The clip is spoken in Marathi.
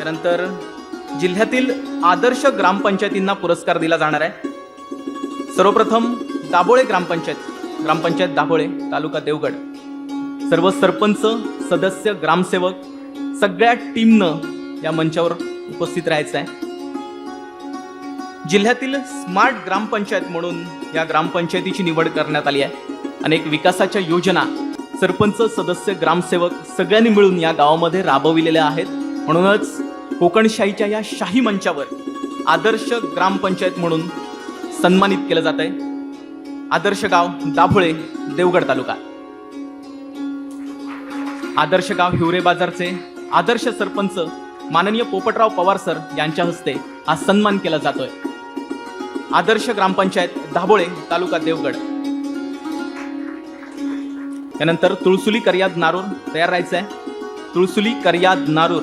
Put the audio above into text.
त्यानंतर जिल्ह्यातील आदर्श ग्रामपंचायतींना पुरस्कार दिला जाणार आहे. सर्वप्रथम दाभोळे ग्रामपंचायत ग्रामपंचायत दाभोळे तालुका देवगड. सर्व सरपंच सदस्य ग्रामसेवक सगळ्या टीमनं या मंचावर उपस्थित राहायचं आहे. जिल्ह्यातील स्मार्ट ग्रामपंचायत म्हणून या ग्रामपंचायतीची निवड करण्यात आली आहे. अनेक विकासाच्या योजना सरपंच सदस्य ग्रामसेवक सगळ्यांनी मिळून या गावामध्ये राबविलेल्या आहेत. म्हणूनच कोकणशाहीच्या या शाही मंचावर आदर्श ग्रामपंचायत म्हणून सन्मानित केलं जात आहे आदर्श गाव दाभोळे देवगड तालुका. आदर्श गाव हिवरे बाजारचे आदर्श सरपंच माननीय पोपटराव पवार सर यांच्या हस्ते हा सन्मान केला जातोय. आदर्श ग्रामपंचायत दाभोळे तालुका देवगड. त्यानंतर तुळसुली कर्याद नारूर तयार राहायचं आहे तुळसुली कर्याद नारूर.